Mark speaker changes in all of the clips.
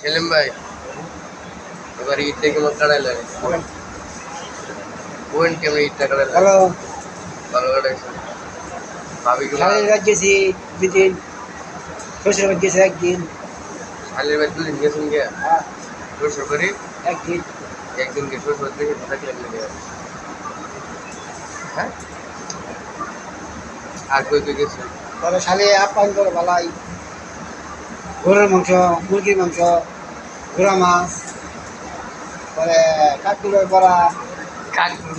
Speaker 1: সেলিম ভাই এবার ঈদটা কেমন কাটাইলেন বোন কেমন ঈদটা কাটাইলেন?
Speaker 2: হ্যালো
Speaker 1: ভালো কাটাইছে। ভাবি কেমন?
Speaker 2: শালের বাদ গেছি দুদিন। শ্বশুর বাদ গেছি একদিন।
Speaker 1: শালের ভাই দুদিন গেছেন গিয়া
Speaker 2: হ্যাঁ।
Speaker 1: শ্বশুর বাড়ি?
Speaker 2: একদিন।
Speaker 1: একদিন কে শ্বশুর বাড়ি থেকে থাকলেন না হ্যাঁ? আর কই কই গেছেন
Speaker 2: পরে শালে আপ্যায়ন করে বালাই গরুর মাংস মুরগির মাংস ঘোড়া মাছ পরে কাকুলের বড়া
Speaker 1: কাকু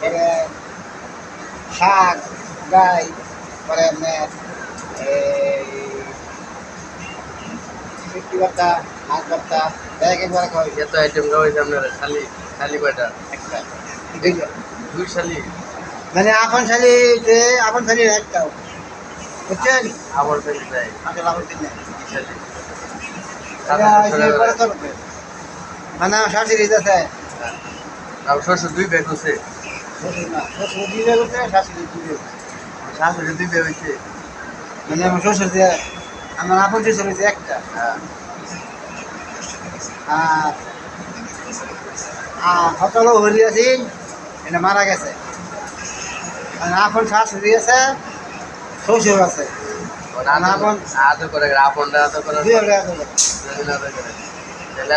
Speaker 2: পরে শাক গাই পরে আপনার এই শুটকি ভর্তা মাছ ভর্তা এক একবার খাওয়াই
Speaker 1: এত আইটেম খাওয়াইছে আপনারা শালি শালি কয়টা?
Speaker 2: একটা। দুইটা।
Speaker 1: দুই শালি?
Speaker 2: মানে আপন শালিতে আপন শালির একটাও। বুঝছেন। মানে শাশুড়ি
Speaker 1: শ্বশুর দুই হচ্ছে
Speaker 2: শ্বশুর দুই হচ্ছে শাশুড়ি দুই
Speaker 1: শাশুড়ি দুই
Speaker 2: মানে আমার শ্বশুর আমার আপন শ্বশুর হচ্ছে একটা।
Speaker 1: হ্যাঁ।
Speaker 2: আর হতল আছেন এটা মারা গেছে। আর আপন শাশুড়ি আছে শ্বশুর আছে।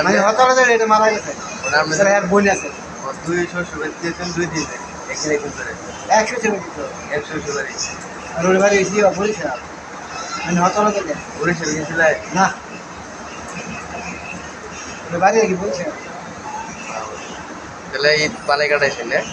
Speaker 2: মানে হতল এটা মারা গেছে। বোন আছে।
Speaker 1: ওর দুই শ্বশুর বাড়ি দিয়েছেন দুই দিন একদিন একদিন করে।
Speaker 2: এক শ্বশুর দিত
Speaker 1: এক শ্বশুর বাড়ি।
Speaker 2: আর ওর বাড়ি হয়েছি বরিশাল। মানে হতল
Speaker 1: বরিশাল গেছিল
Speaker 2: না। ওর কি বলছে
Speaker 1: তাহলে ঈদ পালে কাটাইছেন হ্যাঁ